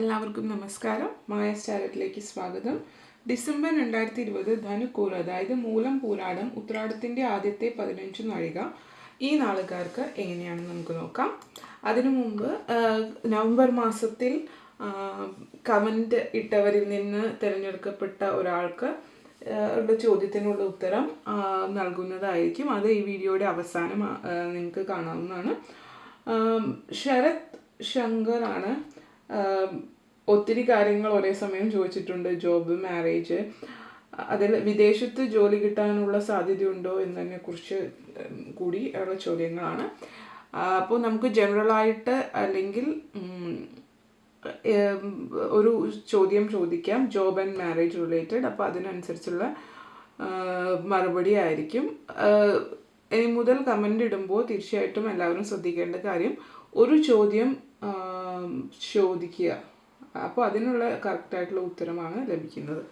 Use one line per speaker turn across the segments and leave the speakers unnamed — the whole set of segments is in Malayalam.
എല്ലാവർക്കും നമസ്കാരം. മായ സ്റ്റാരറ്റിലേക്ക് സ്വാഗതം. ഡിസംബർ രണ്ടായിരത്തി ഇരുപത് ധനുക്കൂർ അതായത് മൂലം പൂരാടം ഉത്രാടത്തിന്റെ ആദ്യത്തെ പതിനഞ്ച് നാഴിക ഈ നാളുകാർക്ക് എങ്ങനെയാണെന്ന് നമുക്ക് നോക്കാം. അതിനു മുമ്പ് നവംബർ മാസത്തിൽ കമന്റ് ഇട്ടവരിൽ നിന്ന് തിരഞ്ഞെടുക്കപ്പെട്ട ഒരാൾക്ക് ചോദ്യത്തിനുള്ള ഉത്തരം നൽകുന്നതായിരിക്കും. അത് ഈ വീഡിയോയുടെ അവസാനം നിങ്ങൾക്ക് കാണാവുന്നതാണ്. ശരത് ആം, ഒത്തിരി കാര്യങ്ങൾ ഒരേ സമയം ചോദിച്ചിട്ടുണ്ട്. Job marriage. അതിൽ വിദേശത്ത് ജോലി കിട്ടാനുള്ള സാധ്യതയുണ്ടോ എന്നതിനെ കുറിച്ച് കൂടി ഉള്ള ചോദ്യങ്ങളാണ്. അപ്പോൾ നമുക്ക് ജനറലായിട്ട് അല്ലെങ്കിൽ ഒരു ചോദ്യം ചോദിക്കാം. Job and marriage related. അപ്പോൾ അതിനനുസരിച്ചുള്ള മറുപടി ആയിരിക്കും. ഇനി മുതൽ കമന്റ് ഇടുമ്പോൾ തീർച്ചയായിട്ടും എല്ലാവരും ശ്രദ്ധിക്കേണ്ട കാര്യം ഒരു ചോദ്യം ചോദിക്കുക. അപ്പോൾ അതിനുള്ള കറക്റ്റായിട്ടുള്ള ഉത്തരമാണ് ലഭിക്കുന്നത്.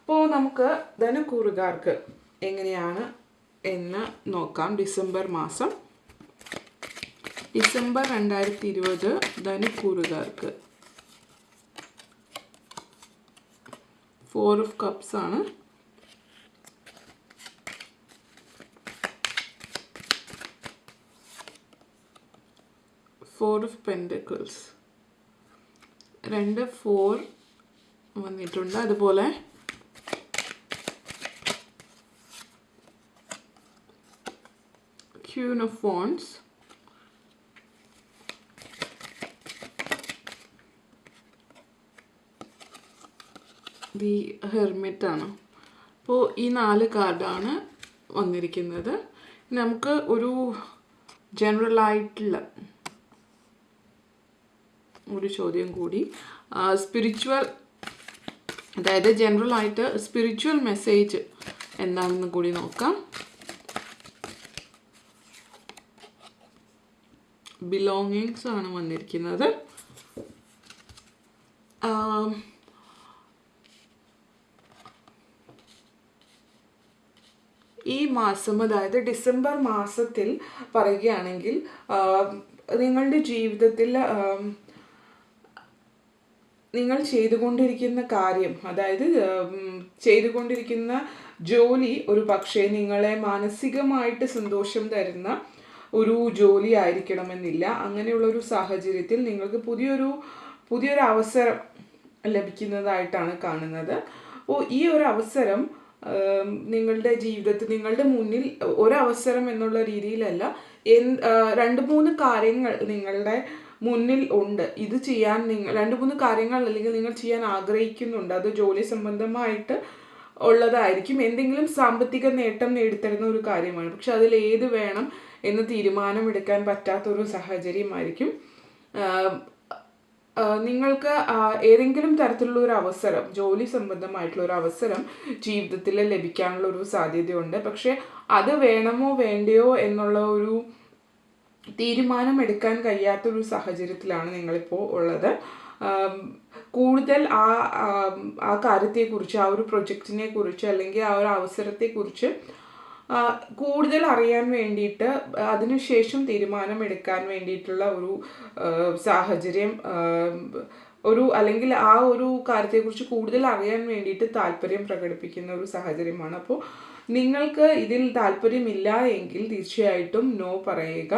അപ്പോൾ നമുക്ക് ധനക്കൂറുകാർക്ക് എങ്ങനെയാണ് എന്ന് നോക്കാം. ഡിസംബർ മാസം. ഡിസംബർ രണ്ടായിരത്തി ഇരുപത് ധനക്കൂറുകാർക്ക്. ഫോർ ഓഫ് കപ്സ് ആണ്. ഫോർ ഓഫ് പെൻഡക്കിൾസ് രണ്ട് ഫോർ വന്നിട്ടുണ്ട്. അതുപോലെ ക്യൂൻ ഓഫ് ഫോൺസ് ദി ഹെർമിറ്റ് ആണ്. അപ്പോൾ ഈ നാല് കാർഡാണ് വന്നിരിക്കുന്നത്. നമുക്ക് ഒരു ജനറൽ ആയിട്ടുള്ള ഒരു ചോദ്യം കൂടി. സ്പിരിച്വൽ അതായത് ജനറൽ ആയിട്ട് സ്പിരിച്വൽ മെസ്സേജ് എന്താണെന്ന് കൂടി നോക്കാം. ബിലോങ്ങിങ്സ് ആണ് വന്നിരിക്കുന്നത്. ഈ മാസം അതായത് ഡിസംബർ മാസത്തിൽ പറയുകയാണെങ്കിൽ നിങ്ങളുടെ ജീവിതത്തിൽ നിങ്ങൾ ചെയ്തുകൊണ്ടിരിക്കുന്ന കാര്യം അതായത് ചെയ്തുകൊണ്ടിരിക്കുന്ന ജോലി ഒരു പക്ഷേ നിങ്ങളെ മാനസികമായിട്ട് സന്തോഷം തരുന്ന ഒരു ജോലി ആയിരിക്കണമെന്നില്ല. അങ്ങനെയുള്ള ഒരു സാഹചര്യത്തിൽ നിങ്ങൾക്ക് പുതിയൊരു പുതിയൊരു അവസരം ലഭിക്കുന്നതായിട്ടാണ് കാണുന്നത്. അപ്പോൾ ഈ ഒരു അവസരം നിങ്ങളുടെ ജീവിതത്തിൽ നിങ്ങളുടെ മുന്നിൽ ഒരവസരം എന്നുള്ള രീതിയിലല്ല എന്ത് രണ്ട് മൂന്ന് കാര്യങ്ങൾ നിങ്ങളുടെ മുന്നിൽ ഉണ്ട്. ഇത് ചെയ്യാൻ നിങ്ങൾ രണ്ട് മൂന്ന് കാര്യങ്ങൾ അല്ലെങ്കിൽ നിങ്ങൾ ചെയ്യാൻ ആഗ്രഹിക്കുന്നുണ്ട്. അത് ജോലി സംബന്ധമായിട്ട് ഉള്ളതായിരിക്കും. എന്തെങ്കിലും സാമ്പത്തിക നേട്ടം നേടിത്തരുന്ന ഒരു കാര്യമാണ്. പക്ഷെ അതിൽ ഏത് വേണം എന്ന് തീരുമാനമെടുക്കാൻ പറ്റാത്തൊരു സാഹചര്യമായിരിക്കും. നിങ്ങൾക്ക് ഏതെങ്കിലും തരത്തിലുള്ള ഒരു അവസരം ജോലി സംബന്ധമായിട്ടുള്ള ഒരു അവസരം ജീവിതത്തിൽ ലഭിക്കാനുള്ള ഒരു സാധ്യതയുണ്ട്. പക്ഷെ അത് വേണമോ വേണ്ടയോ എന്നുള്ള ഒരു തീരുമാനം എടുക്കാൻ കഴിയാത്തൊരു സാഹചര്യത്തിലാണ് നിങ്ങളിപ്പോൾ ഉള്ളത്. കൂടുതൽ ആ ആം, കാര്യത്തെക്കുറിച്ച് ആ ഒരു പ്രൊജക്റ്റിനെ കുറിച്ച് അല്ലെങ്കിൽ ആ ഒരു അവസരത്തെക്കുറിച്ച് കൂടുതൽ അറിയാൻ വേണ്ടിയിട്ട് അതിനുശേഷം തീരുമാനമെടുക്കാൻ വേണ്ടിയിട്ടുള്ള ഒരു സാഹചര്യം ഒരു അല്ലെങ്കിൽ ആ ഒരു കാര്യത്തെക്കുറിച്ച് കൂടുതൽ അറിയാൻ വേണ്ടിയിട്ട് താല്പര്യം പ്രകടിപ്പിക്കുന്ന ഒരു സാഹചര്യമാണ്. അപ്പോൾ നിങ്ങൾക്ക് ഇതിൽ താല്പര്യമില്ല എങ്കിൽ തീർച്ചയായിട്ടും നോ പറയുക.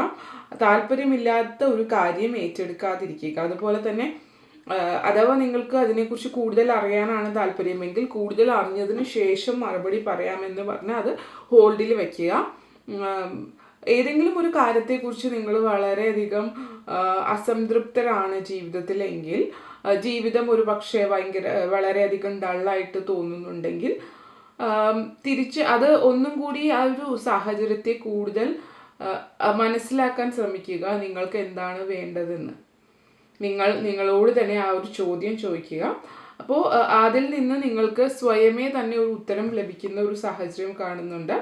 താല്പര്യമില്ലാത്ത ഒരു കാര്യം ഏറ്റെടുക്കാതിരിക്കുക. അതുപോലെ തന്നെ അഥവാ നിങ്ങൾക്ക് അതിനെക്കുറിച്ച് കൂടുതൽ അറിയാനാണ് താല്പര്യമെങ്കിൽ കൂടുതൽ അറിഞ്ഞതിന് ശേഷം മറുപടി പറയാമെന്ന് പറഞ്ഞാൽ അത് ഹോൾഡിൽ വയ്ക്കുക ഏതെങ്കിലും ഒരു കാര്യത്തെക്കുറിച്ച് നിങ്ങൾ വളരെയധികം അസംതൃപ്തരാണ് ജീവിതത്തിലെങ്കിൽ ജീവിതം ഒരു പക്ഷേ ഭയങ്കര വളരെയധികം ഡള്ളായിട്ട് തോന്നുന്നുണ്ടെങ്കിൽ തിരിച്ച് അത് ഒന്നും കൂടി ആ ഒരു സാഹചര്യത്തെ കൂടുതൽ മനസ്സിലാക്കാൻ ശ്രമിക്കുക നിങ്ങൾക്ക് എന്താണ് വേണ്ടതെന്ന്. നിങ്ങൾ നിങ്ങളോട് തന്നെ ആ ഒരു ചോദ്യം ചോദിക്കുക. അപ്പോൾ അതിൽ നിന്ന് നിങ്ങൾക്ക് സ്വയമേ തന്നെ ഒരു ഉത്തരം ലഭിക്കുന്ന ഒരു സാഹചര്യം കാണുന്നുണ്ട്.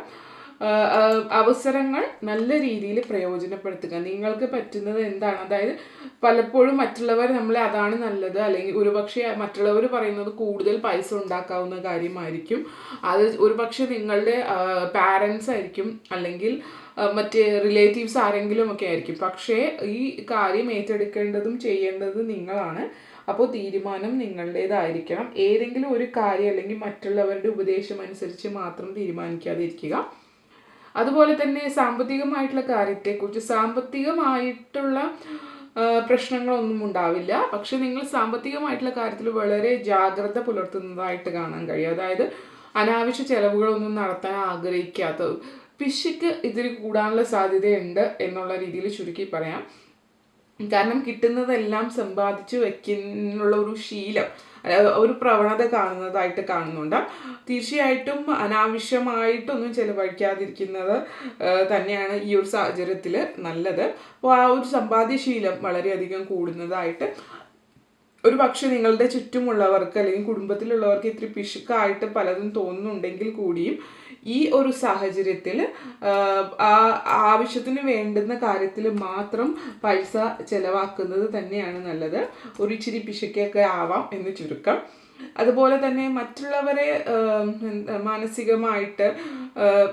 അവസരങ്ങൾ നല്ല രീതിയിൽ പ്രയോജനപ്പെടുത്തുക. നിങ്ങൾക്ക് പറ്റുന്നത് എന്താണ്? അതായത് പലപ്പോഴും മറ്റുള്ളവർ നമ്മളെ അതാണ് നല്ലത് അല്ലെങ്കിൽ ഒരുപക്ഷെ മറ്റുള്ളവർ പറയുന്നത് കൂടുതൽ പൈസ ഉണ്ടാക്കാവുന്ന കാര്യമായിരിക്കും. അത് ഒരുപക്ഷെ നിങ്ങളുടെ പാരൻസ് ആയിരിക്കും അല്ലെങ്കിൽ മറ്റേ റിലേറ്റീവ്സ് ആരെങ്കിലും ഒക്കെ ആയിരിക്കും. പക്ഷേ ഈ കാര്യം ഏറ്റെടുക്കേണ്ടതും ചെയ്യേണ്ടതും നിങ്ങളാണ്. അപ്പോൾ തീരുമാനം നിങ്ങളുടേതായിരിക്കണം. ഏതെങ്കിലും ഒരു കാര്യം അല്ലെങ്കിൽ മറ്റുള്ളവരുടെ ഉപദേശം അനുസരിച്ച് മാത്രം തീരുമാനിക്കാതിരിക്കുക. അതുപോലെ തന്നെ സാമ്പത്തികമായിട്ടുള്ള കാര്യത്തെക്കുറിച്ച് സാമ്പത്തികമായിട്ടുള്ള പ്രശ്നങ്ങളൊന്നും ഉണ്ടാവില്ല. പക്ഷെ നിങ്ങൾ സാമ്പത്തികമായിട്ടുള്ള കാര്യത്തിൽ വളരെ ജാഗ്രത പുലർത്തുന്നതായിട്ട് കാണാൻ കഴിയും. അതായത് അനാവശ്യ ചെലവുകളൊന്നും നടത്താൻ ആഗ്രഹിക്കാത്ത പിശുക്ക് ഇതിൽ കൂടാനുള്ള സാധ്യതയുണ്ട് എന്നുള്ള രീതിയിൽ ചുരുക്കി പറയാം. കാരണം കിട്ടുന്നതെല്ലാം സമ്പാദിച്ചു വെക്കുന്നുള്ള ഒരു ശീലം ഒരു പ്രവണത കാണുന്നതായിട്ട് കാണുന്നുണ്ട്. തീർച്ചയായിട്ടും അനാവശ്യമായിട്ടൊന്നും ചെലവഴിക്കാതിരിക്കുന്നത് തന്നെയാണ് ഈ ഒരു സാഹചര്യത്തിൽ നല്ലത്. അപ്പോൾ ആ ഒരു സമ്പാദ്യശീലം വളരെയധികം കൂടുന്നതായിട്ട് ഒരു പക്ഷെ നിങ്ങളുടെ ചുറ്റുമുള്ളവർക്ക് അല്ലെങ്കിൽ കുടുംബത്തിലുള്ളവർക്ക് ഇത്തിരി പിശുക്കായിട്ട് പലതും തോന്നുന്നുണ്ടെങ്കിൽ കൂടിയും ഈ ഒരു സാഹചര്യത്തിൽ ആവശ്യത്തിന് വേണ്ടുന്ന കാര്യത്തിൽ മാത്രം പൈസ ചിലവാക്കുന്നത് തന്നെയാണ് നല്ലത്. ഒരു ഇച്ചിരി പിശക്കൊക്കെ ആവാം എന്ന് ചുരുക്കം. അതുപോലെ തന്നെ മറ്റുള്ളവരെ മാനസികമായിട്ട്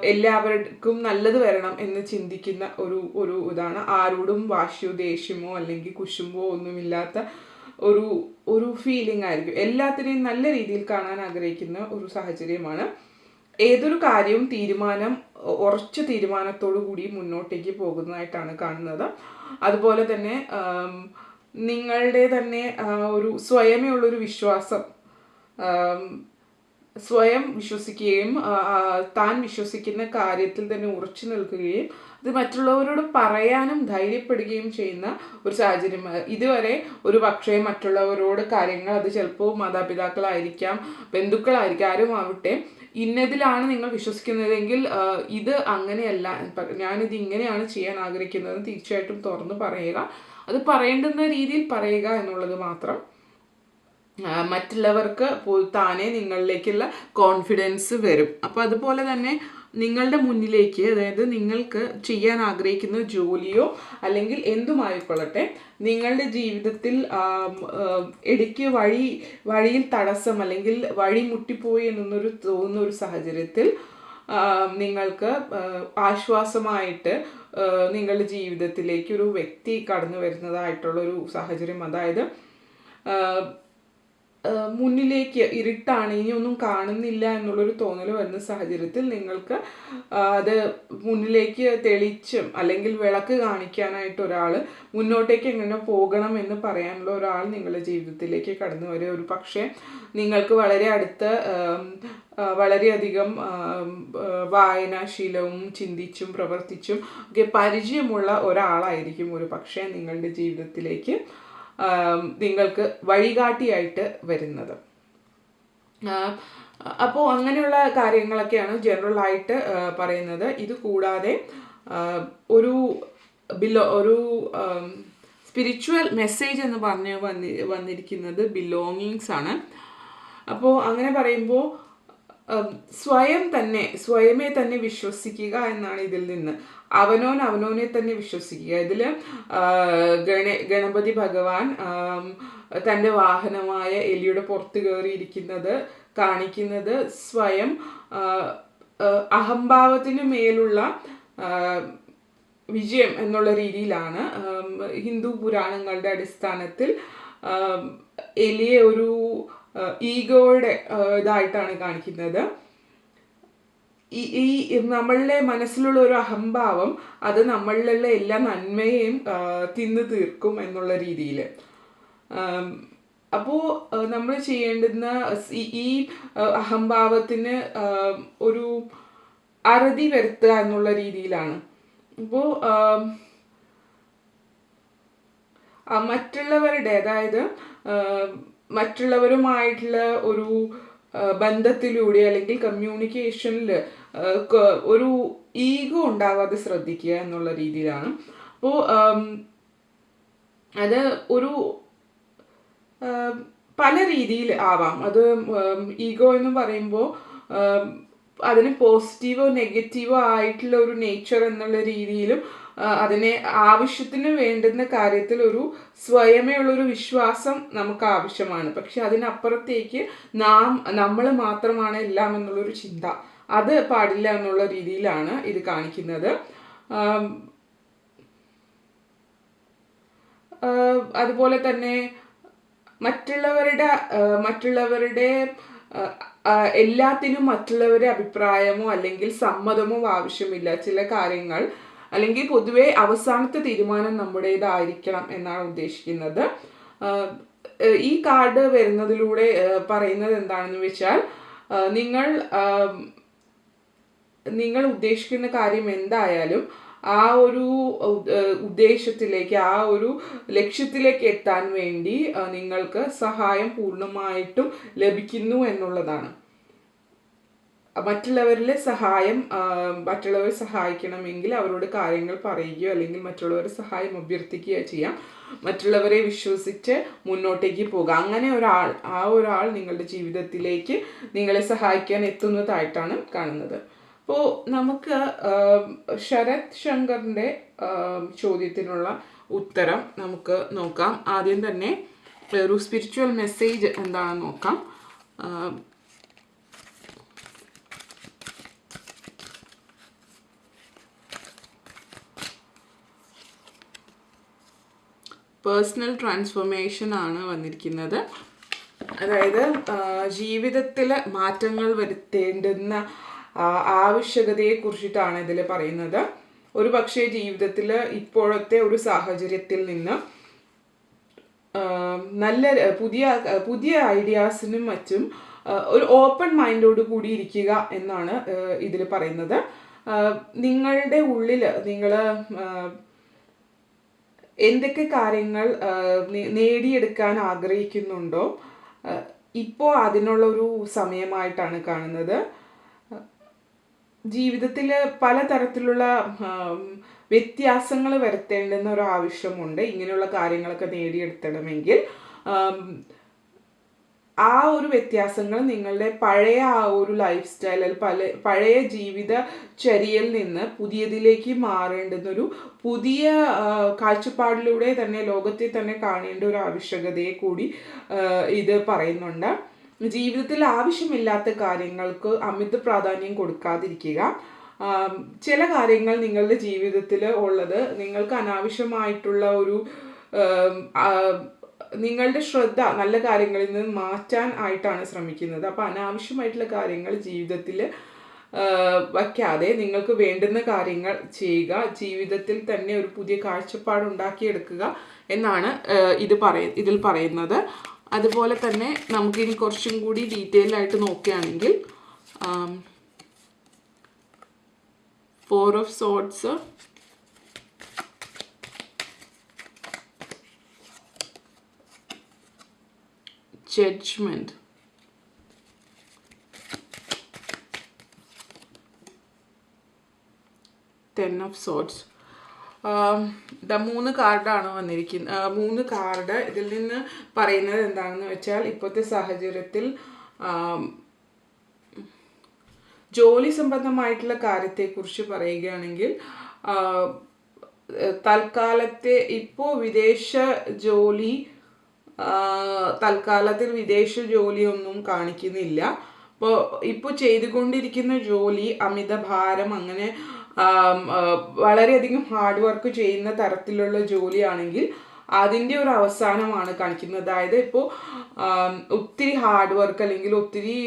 എല്ലാവർക്കും നല്ലത് വരണം എന്ന് ചിന്തിക്കുന്ന ഒരു ഒരു ഇതാണ്. ആരോടും വാശിയോ ദേഷ്യമോ അല്ലെങ്കിൽ കുശുമ്പോ ഒന്നുമില്ലാത്ത ഒരു ഒരു ഫീലിംഗ് ആയിരിക്കും. എല്ലാത്തിനെയും നല്ല രീതിയിൽ കാണാൻ ആഗ്രഹിക്കുന്ന ഒരു സാഹചര്യമാണ്. ഏതൊരു കാര്യവും തീരുമാനം ഉറച്ച തീരുമാനത്തോടു കൂടി മുന്നോട്ടേക്ക് പോകുന്നതായിട്ടാണ് കാണുന്നത്. അതുപോലെ തന്നെ നിങ്ങളുടെ തന്നെ ഒരു സ്വയമേ ഉള്ളൊരു വിശ്വാസം സ്വയം വിശ്വസിക്കുകയും താൻ വിശ്വസിക്കുന്ന കാര്യത്തിൽ തന്നെ ഉറച്ചു നിൽക്കുകയും അത് മറ്റുള്ളവരോട് പറയാനും ധൈര്യപ്പെടുകയും ചെയ്യുന്ന ഒരു സാഹചര്യം. ഇതുവരെ ഒരു പക്ഷേ മറ്റുള്ളവരോട് കാര്യങ്ങൾ അത് ചിലപ്പോൾ മാതാപിതാക്കളായിരിക്കാം ബന്ധുക്കളായിരിക്കാം ആരും ആവട്ടെ ഇന്നതിലാണ് നിങ്ങൾ വിശ്വസിക്കുന്നതെങ്കിൽ ഇത് അങ്ങനെയല്ല. ഞാനിത് ഇങ്ങനെയാണ് ചെയ്യാൻ ആഗ്രഹിക്കുന്നത് തീർച്ചയായിട്ടും തുറന്ന് പറയുക. അത് പറയേണ്ടുന്ന രീതിയിൽ പറയുക എന്നുള്ളത് മാത്രം. മറ്റുള്ളവർക്ക് താനെ നിങ്ങളിലേക്കുള്ള കോൺഫിഡൻസ് വരും. അപ്പോൾ അതുപോലെ തന്നെ നിങ്ങളുടെ മുന്നിലേക്ക് അതായത് നിങ്ങൾക്ക് ചെയ്യാൻ ആഗ്രഹിക്കുന്ന ജോലിയോ അല്ലെങ്കിൽ എന്തുമായിക്കൊള്ളട്ടെ നിങ്ങളുടെ ജീവിതത്തിൽ ഇടയ്ക്ക് വഴി വഴിയിൽ തടസ്സം അല്ലെങ്കിൽ വഴി മുട്ടിപ്പോയി എന്നൊരു തോന്നുന്ന ഒരു സാഹചര്യത്തിൽ നിങ്ങൾക്ക് ആശ്വാസമായിട്ട് നിങ്ങളുടെ ജീവിതത്തിലേക്ക് ഒരു വ്യക്തി കടന്നു വരുന്നതായിട്ടുള്ള ഒരു സാഹചര്യം. അതായത് മുന്നിലേക്ക് ഇരുട്ടാണ്. ഇനി ഒന്നും കാണുന്നില്ല എന്നുള്ളൊരു തോന്നൽ വരുന്ന സാഹചര്യത്തിൽ നിങ്ങൾക്ക് അത് മുന്നിലേക്ക് തെളിച്ചും അല്ലെങ്കിൽ വിളക്ക് കാണിക്കാനായിട്ട് ഒരാൾ മുന്നോട്ടേക്ക് എങ്ങനെ പോകണം എന്ന് പറയാനുള്ള ഒരാൾ നിങ്ങളുടെ ജീവിതത്തിലേക്ക് കടന്നു വരിക. ഒരു പക്ഷേ നിങ്ങൾക്ക് വളരെ അടുത്ത വളരെയധികം വായനാശീലവും ചിന്തിച്ചും പ്രവർത്തിച്ചും ഒക്കെ പരിചയമുള്ള ഒരാളായിരിക്കും ഒരു പക്ഷേ നിങ്ങളുടെ ജീവിതത്തിലേക്ക് നിങ്ങൾക്ക് വഴികാട്ടിയായിട്ട് വരുന്നത്. അപ്പോൾ അങ്ങനെയുള്ള കാര്യങ്ങളൊക്കെയാണ് ജനറൽ ആയിട്ട് പറയുന്നത്. ഇത് കൂടാതെ ഒരു ബിലോ ഒരു സ്പിരിച്വൽ മെസ്സേജ് എന്ന് പറഞ്ഞ് വന്നി വന്നിരിക്കുന്നത് ബിലോങ്ങിങ്സ് ആണ്. അപ്പോൾ അങ്ങനെ പറയുമ്പോൾ സ്വയം തന്നെ സ്വയമേ തന്നെ വിശ്വസിക്കുക എന്നാണ് ഇതിൽ നിന്ന്. അവനോൻ അവനോനെ തന്നെ വിശ്വസിക്കുക. ഇതിൽ ഗണ ഗണപതി ഭഗവാൻ തന്റെ വാഹനമായ എലിയുടെ പുറത്ത് കയറിയിരിക്കുന്നത് കാണിക്കുന്നത് സ്വയം അഹംഭാവത്തിന് മേലുള്ള വിജയം എന്നുള്ള രീതിയിലാണ്. ഹിന്ദു പുരാണങ്ങളുടെ അടിസ്ഥാനത്തിൽ എലിയെ ഒരു ഈഗോയുടെ ഇതായിട്ടാണ് കാണിക്കുന്നത്. ഈ ഈ നമ്മളുടെ മനസ്സിലുള്ള ഒരു അഹംഭാവം അത് നമ്മളിലുള്ള എല്ലാ നന്മയെയും തിന്നു തീർക്കും എന്നുള്ള രീതിയിൽ അപ്പോൾ നമ്മൾ ചെയ്യേണ്ടുന്ന ഈ അഹംഭാവത്തിന് ഒരു അറുതി വരുത്തുക എന്നുള്ള രീതിയിലാണ്. അപ്പോൾ മറ്റുള്ളവരുടെ അതായത് മറ്റുള്ളവരുമായിട്ടുള്ള ഒരു ബന്ധത്തിലൂടെ അല്ലെങ്കിൽ കമ്മ്യൂണിക്കേഷനിൽ ഒരു ഈഗോ ഉണ്ടാവാതെ ശ്രദ്ധിക്കുക എന്നുള്ള രീതിയിലാണ്. അപ്പോൾ അത് ഒരു പല രീതിയിൽ ആവാം. അത് ഈഗോ എന്ന് പറയുമ്പോൾ അതിന് പോസിറ്റീവോ നെഗറ്റീവോ ആയിട്ടുള്ള ഒരു നേച്ചർ എന്നുള്ള രീതിയിലും അതിനെ ആവശ്യത്തിന് വേണ്ടുന്ന കാര്യത്തിൽ ഒരു സ്വയമേ ഉള്ളൊരു വിശ്വാസം നമുക്ക് ആവശ്യമാണ്. പക്ഷെ അതിനപ്പുറത്തേക്ക് നാം നമ്മൾ മാത്രമാണ് എല്ലാം എന്നുള്ളൊരു ചിന്ത. അത് പാടില്ല എന്നുള്ള രീതിയിലാണ് ഇത് കാണിക്കുന്നത്. അതുപോലെ തന്നെ മറ്റുള്ളവരുടെ മറ്റുള്ളവരുടെ എല്ലാത്തിനും മറ്റുള്ളവരുടെ അഭിപ്രായമോ അല്ലെങ്കിൽ സമ്മതമോ ആവശ്യമില്ല. ചില കാര്യങ്ങൾ അല്ലെങ്കിൽ പൊതുവെ അവസാനത്തെ തീരുമാനം നമ്മുടേതായിരിക്കണം എന്നാണ് ഉദ്ദേശിക്കുന്നത്. ഈ കാർഡ് വരുന്നതിലൂടെ പറയുന്നത് എന്താണെന്ന് വെച്ചാൽ നിങ്ങൾ നിങ്ങൾ ഉദ്ദേശിക്കുന്ന കാര്യം എന്തായാലും ആ ഒരു ഉദ്ദേശത്തിലേക്ക് ആ ഒരു ലക്ഷ്യത്തിലേക്ക് എത്താൻ വേണ്ടി നിങ്ങൾക്ക് സഹായം പൂർണമായിട്ടും ലഭിക്കുന്നു എന്നുള്ളതാണ്. മറ്റുള്ളവരിലെ സഹായം മറ്റുള്ളവരെ സഹായിക്കണമെങ്കിൽ അവരോട് കാര്യങ്ങൾ പറയുകയോ അല്ലെങ്കിൽ മറ്റുള്ളവരെ സഹായം അഭ്യർത്ഥിക്കുകയോ ചെയ്യാം. മറ്റുള്ളവരെ വിശ്വസിച്ച് മുന്നോട്ടേക്ക് പോകുക അങ്ങനെ ഒരാൾ ആ ഒരാൾ നിങ്ങളുടെ ജീവിതത്തിലേക്ക് നിങ്ങളെ സഹായിക്കാൻ എത്തുന്നതായിട്ടാണ് കാണുന്നത്. അപ്പോൾ നമുക്ക് ശരത് ശങ്കറിന്റെ ചോദ്യത്തിനുള്ള ഉത്തരം നമുക്ക് നോക്കാം. ആദ്യം തന്നെ ഒരു സ്പിരിച്വൽ മെസ്സേജ് എന്താണെന്ന് നോക്കാം. പേഴ്സണൽ ട്രാൻസ്ഫോർമേഷൻ ആണ് വന്നിരിക്കുന്നത്. അതായത് ജീവിതത്തിൽ മാറ്റങ്ങൾ വരുത്തേണ്ടുന്ന ആവശ്യകതയെ കുറിച്ചിട്ടാണ് ഇതിൽ പറയുന്നത്. ഒരു പക്ഷേ ജീവിതത്തിൽ ഇപ്പോഴത്തെ ഒരു സാഹചര്യത്തിൽ നിന്ന് നല്ല പുതിയ പുതിയ ഐഡിയാസിനും മറ്റും ഒരു ഓപ്പൺ മൈൻഡോട് കൂടി ഇരിക്കുക എന്നാണ് ഇതിൽ പറയുന്നത്. നിങ്ങളുടെ ഉള്ളിൽ നിങ്ങൾ എന്തൊക്കെ കാര്യങ്ങൾ നേടിയെടുക്കാൻ ആഗ്രഹിക്കുന്നുണ്ടോ? ഇപ്പോൾ അതിനുള്ള ഒരു സമയമായിട്ടാണ് കാണുന്നത്. ജീവിതത്തിൽ പലതരത്തിലുള്ള വ്യത്യാസങ്ങൾ വരുത്തേണ്ടുന്ന ഒരു ആവശ്യമുണ്ട് ഇങ്ങനെയുള്ള കാര്യങ്ങളൊക്കെ നേടിയെടുത്തണമെങ്കിൽ ആ ഒരു വ്യത്യാസങ്ങൾ നിങ്ങളുടെ പഴയ ആ ഒരു ലൈഫ് സ്റ്റൈൽ പല പഴയ ജീവിത ചര്യയിൽ നിന്ന് പുതിയതിലേക്ക് മാറേണ്ടുന്നൊരു പുതിയ കാഴ്ചപ്പാടിലൂടെ തന്നെ ലോകത്തെ തന്നെ കാണേണ്ട ഒരു ആവശ്യകതയെ കൂടി ഇത് പറയുന്നുണ്ട്. ജീവിതത്തിൽ ആവശ്യമില്ലാത്ത കാര്യങ്ങൾക്ക് അമിത പ്രാധാന്യം കൊടുക്കാതിരിക്കുക. ചില കാര്യങ്ങൾ നിങ്ങളുടെ ജീവിതത്തിൽ ഉള്ളത് നിങ്ങൾക്ക് അനാവശ്യമായിട്ടുള്ള ഒരു നിങ്ങളുടെ ശ്രദ്ധ നല്ല കാര്യങ്ങളിൽ നിന്ന് മാറ്റാൻ ആയിട്ടാണ് ശ്രമിക്കുന്നത്. അപ്പോൾ അനാവശ്യമായിട്ടുള്ള കാര്യങ്ങൾ ജീവിതത്തിൽ വയ്ക്കാതെ നിങ്ങൾക്ക് വേണ്ടുന്ന കാര്യങ്ങൾ ചെയ്യുക ജീവിതത്തിൽ തന്നെ ഒരു പുതിയ കാഴ്ചപ്പാട് ഉണ്ടാക്കിയെടുക്കുക എന്നാണ് ഇത് പറയ ഇതിൽ പറയുന്നത്. അതുപോലെ തന്നെ നമുക്കിനി കുറച്ചും കൂടി ഡീറ്റെയിൽ ആയിട്ട് നോക്കുകയാണെങ്കിൽ four of swords judgement ten of swords the മൂന്ന് കാർഡാണ് വന്നിരിക്കുന്നത് മൂന്ന് കാർഡ് ഇതിൽ നിന്ന് പറയുന്നത് എന്താണെന്ന് വെച്ചാൽ ഇപ്പോഴത്തെ സാഹചര്യത്തിൽ ജോലി സംബന്ധമായിട്ടുള്ള കാര്യത്തെക്കുറിച്ച് പറയുകയാണെങ്കിൽ തൽക്കാലത്തെ ഇപ്പോൾ വിദേശ ജോലി തൽക്കാലത്തിൽ വിദേശ ജോലിയൊന്നും കാണിക്കുന്നില്ല. അപ്പോൾ ഇപ്പോൾ ചെയ്തുകൊണ്ടിരിക്കുന്ന ജോലി അമിത ഭാരം അങ്ങനെ വളരെയധികം ഹാർഡ് വർക്ക് ചെയ്യുന്ന തരത്തിലുള്ള ജോലിയാണെങ്കിൽ അതിന്റെ ഒരു അവസാനമാണ് കാണിക്കുന്നത്. അതായത് ഇപ്പോൾ ഒത്തിരി ഹാർഡ് വർക്ക് അല്ലെങ്കിൽ ഒത്തിരി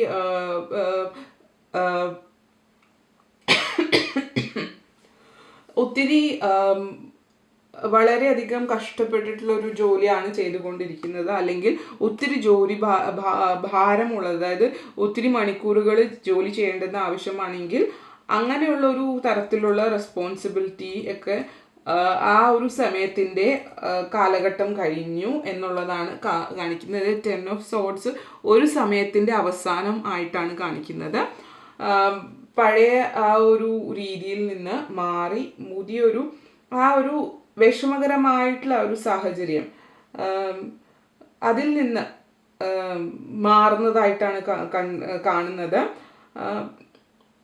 ഒത്തിരി വളരെയധികം കഷ്ടപ്പെട്ടിട്ടുള്ള ഒരു ജോലിയാണ് ചെയ്തുകൊണ്ടിരിക്കുന്നത്. അല്ലെങ്കിൽ ഒത്തിരി ജോലി ഭാരമുള്ളത്. അതായത് ഒത്തിരി മണിക്കൂറുകൾ ജോലി ചെയ്യേണ്ടുന്ന ആവശ്യമാണെങ്കിൽ അങ്ങനെയുള്ള ഒരു തരത്തിലുള്ള റെസ്പോൺസിബിലിറ്റി ഒക്കെ ആ, ഒരു സമയത്തിന്റെ കാലഘട്ടം കഴിഞ്ഞു എന്നുള്ളതാണ് കാണിക്കുന്നത്. ടെൻ ഓഫ് സോഡ്സ് ഒരു സമയത്തിന്റെ അവസാനം ആയിട്ടാണ് കാണിക്കുന്നത്. പഴയ ആ ഒരു രീതിയിൽ നിന്ന് മാറി പുതിയൊരു ആ ഒരു വിഷമകരമായിട്ടുള്ള ഒരു സാഹചര്യം അതിൽ നിന്ന് മാറുന്നതായിട്ടാണ് കാണുന്നത്.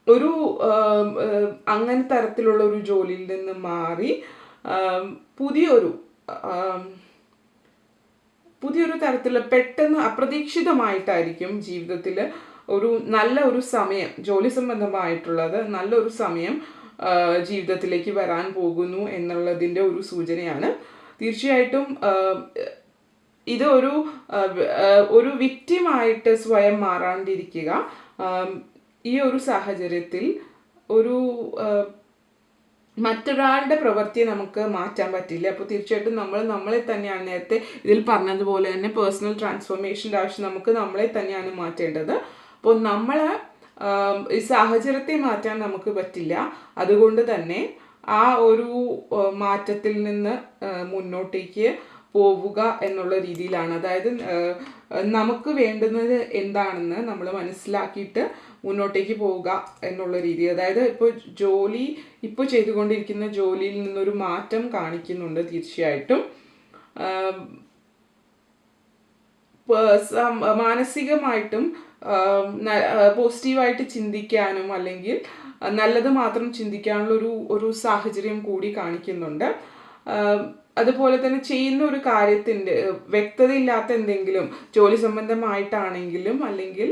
ഒരു അങ്ങനെ തരത്തിലുള്ള ഒരു ജോലിയിൽ നിന്ന് മാറി പുതിയൊരു പുതിയൊരു തരത്തിലുള്ള പെട്ടെന്ന് അപ്രതീക്ഷിതമായിട്ടായിരിക്കും ജീവിതത്തിൽ ഒരു നല്ല ഒരു സമയം ജോലി സംബന്ധമായിട്ടുള്ളത് നല്ലൊരു സമയം ജീവിതത്തിലേക്ക് വരാൻ പോകുന്നു എന്നുള്ളതിന്റെ ഒരു സൂചനയാണ്. തീർച്ചയായിട്ടും ഇത് ഒരു ഒരു വിക്റ്റിമായിട്ട് സ്വയം മാറാണ്ടിരിക്കുക. ഈ ഒരു സാഹചര്യത്തിൽ ഒരു മറ്റൊരാളുടെ പ്രവൃത്തിയെ നമുക്ക് മാറ്റാൻ പറ്റില്ല. അപ്പോൾ തീർച്ചയായിട്ടും നമ്മൾ നമ്മളെ തന്നെയാണ് നേരത്തെ ഇതിൽ പറഞ്ഞതുപോലെ തന്നെ പേഴ്സണൽ ട്രാൻസ്ഫോർമേഷന്റെ ആവശ്യം നമുക്ക് നമ്മളെ തന്നെയാണ് മാറ്റേണ്ടത്. അപ്പോൾ നമ്മൾ ഈ സാഹചര്യത്തെ മാറ്റാൻ നമുക്ക് പറ്റില്ല. അതുകൊണ്ട് തന്നെ ആ ഒരു മാറ്റത്തിൽ നിന്ന് മുന്നോട്ടേക്ക് പോവുക എന്നുള്ള രീതിയിലാണ്. അതായത് നമുക്ക് വേണ്ടുന്നത് എന്താണെന്ന് നമ്മൾ മനസ്സിലാക്കിയിട്ട് മുന്നോട്ടേക്ക് പോവുക എന്നുള്ള രീതി. അതായത് ഇപ്പോൾ ജോലി ഇപ്പോൾ ചെയ്തുകൊണ്ടിരിക്കുന്ന ജോലിയിൽ നിന്നൊരു മാറ്റം കാണിക്കുന്നുണ്ട് തീർച്ചയായിട്ടും. മാനസികമായിട്ടും പോസിറ്റീവായിട്ട് ചിന്തിക്കാനും അല്ലെങ്കിൽ നല്ലത് മാത്രം ചിന്തിക്കാനുള്ള ഒരു ഒരു സാഹചര്യം കൂടി കാണിക്കുന്നുണ്ട്. അതുപോലെ തന്നെ ചെയ്യുന്ന ഒരു കാര്യത്തിന്റെ വ്യക്തതയില്ലാത്ത എന്തെങ്കിലും ജോലി സംബന്ധമായിട്ടാണെങ്കിലും അല്ലെങ്കിൽ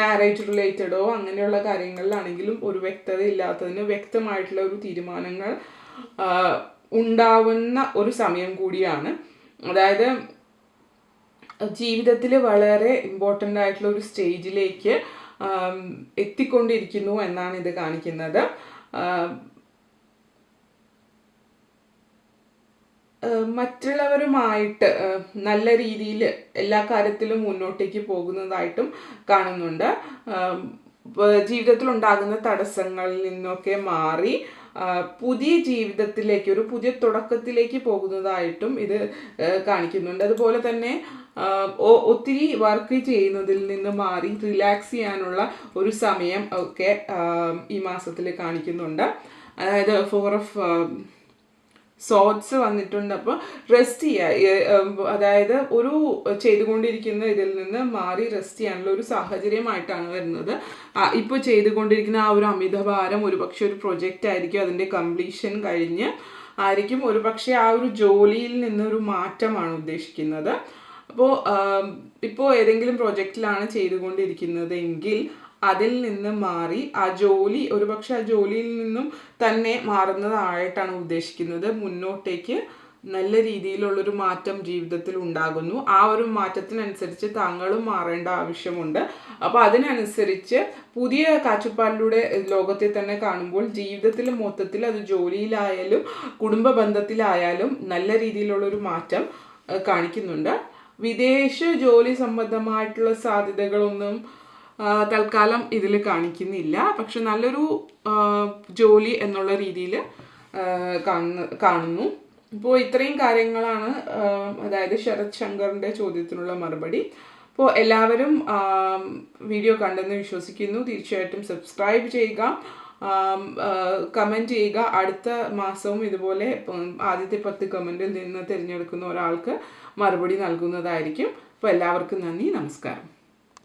മാരേജ് റിലേറ്റഡോ അങ്ങനെയുള്ള കാര്യങ്ങളിലാണെങ്കിലും ഒരു വ്യക്തത ഇല്ലാത്തതിന് വ്യക്തമായിട്ടുള്ള ഒരു തീരുമാനങ്ങൾ ഉണ്ടാവുന്ന ഒരു സമയം കൂടിയാണ്. അതായത് ജീവിതത്തിൽ വളരെ ഇമ്പോർട്ടന്റ് ആയിട്ടുള്ള ഒരു സ്റ്റേജിലേക്ക് എത്തിക്കൊണ്ടിരിക്കുന്നു എന്നാണ് ഇത് കാണിക്കുന്നത് ആം, ഏഹ് മറ്റുള്ളവരുമായിട്ട് നല്ല രീതിയിൽ എല്ലാ കാര്യത്തിലും മുന്നോട്ടേക്ക് പോകുന്നതായിട്ടും കാണുന്നുണ്ട്. ജീവിതത്തിൽ ഉണ്ടാകുന്ന തടസ്സങ്ങളിൽ നിന്നൊക്കെ മാറി പുതിയ ജീവിതത്തിലേക്ക് ഒരു പുതിയ തുടക്കത്തിലേക്ക് പോകുന്നതായിട്ടും ഇത് കാണിക്കുന്നുണ്ട്. അതുപോലെ തന്നെ ഒത്തിരി വർക്ക് ചെയ്യുന്നതിൽ നിന്ന് മാറി റിലാക്സ് ചെയ്യാനുള്ള ഒരു സമയം ഒക്കെ ഈ മാസത്തിൽ കാണിക്കുന്നുണ്ട്. അതായത് ഫോർ ഓഫ് സോട്ട്സ് വന്നിട്ടുണ്ട്. അപ്പോൾ റെസ്റ്റ് ചെയ്യുക അതായത് ഒരു ചെയ്തുകൊണ്ടിരിക്കുന്ന ഇതിൽ നിന്ന് മാറി റെസ്റ്റ് ചെയ്യാനുള്ള ഒരു സാഹചര്യമായിട്ടാണ് വരുന്നത്. ഇപ്പോൾ ചെയ്തുകൊണ്ടിരിക്കുന്ന ആ ഒരു അമിതഭാരം ഒരു പക്ഷേ ഒരു പ്രൊജക്റ്റ് ആയിരിക്കും അതിന്റെ കംപ്ലീഷൻ കഴിഞ്ഞ് ആയിരിക്കും. ഒരു പക്ഷേ ആ ഒരു ജോലിയിൽ നിന്നൊരു മാറ്റമാണ് ഉദ്ദേശിക്കുന്നത്. അപ്പോൾ ഇപ്പോൾ ഏതെങ്കിലും പ്രൊജക്റ്റിലാണ് ചെയ്തുകൊണ്ടിരിക്കുന്നത് എങ്കിൽ അതിൽ നിന്ന് മാറി ആ ജോലി ഒരുപക്ഷെ ആ ജോലിയിൽ നിന്നും തന്നെ മാറുന്നതായിട്ടാണ് ഉദ്ദേശിക്കുന്നത്. മുന്നോട്ടേക്ക് നല്ല രീതിയിലുള്ളൊരു മാറ്റം ജീവിതത്തിൽ ഉണ്ടാകുന്നു. ആ ഒരു മാറ്റത്തിനനുസരിച്ച് താങ്കളും മാറേണ്ട ആവശ്യമുണ്ട്. അപ്പോൾ അതിനനുസരിച്ച് പുതിയ കാഴ്ചപ്പാടിലൂടെ ലോകത്തെ തന്നെ കാണുമ്പോൾ ജീവിതത്തിൽ മൊത്തത്തിൽ അത് ജോലിയിലായാലും കുടുംബ ബന്ധത്തിലായാലും നല്ല രീതിയിലുള്ളൊരു മാറ്റം കാണിക്കുന്നുണ്ട്. വിദേശ ജോലി സംബന്ധമായിട്ടുള്ള സാധ്യതകളൊന്നും തൽക്കാലം ഇതിൽ കാണിക്കുന്നില്ല. പക്ഷെ നല്ലൊരു ജോലി എന്നുള്ള രീതിയിൽ കാണുന്ന കാണുന്നു. ഇപ്പോൾ ഇത്രയും കാര്യങ്ങളാണ് അതായത് ശരത് ശങ്കറിന്റെ ചോദ്യത്തിനുള്ള മറുപടി. അപ്പോൾ എല്ലാവരും വീഡിയോ കണ്ടെന്ന് വിശ്വസിക്കുന്നു. തീർച്ചയായിട്ടും സബ്സ്ക്രൈബ് ചെയ്യുക. കമന്റ് ചെയ്യുക. അടുത്ത മാസവും ഇതുപോലെ ആദ്യത്തെ പത്ത് കമന്റിൽ നിന്ന് തിരഞ്ഞെടുക്കുന്ന ഒരാൾക്ക് മറുപടി നൽകുന്നതായിരിക്കും. അപ്പോൾ എല്ലാവർക്കും നന്ദി. നമസ്കാരം.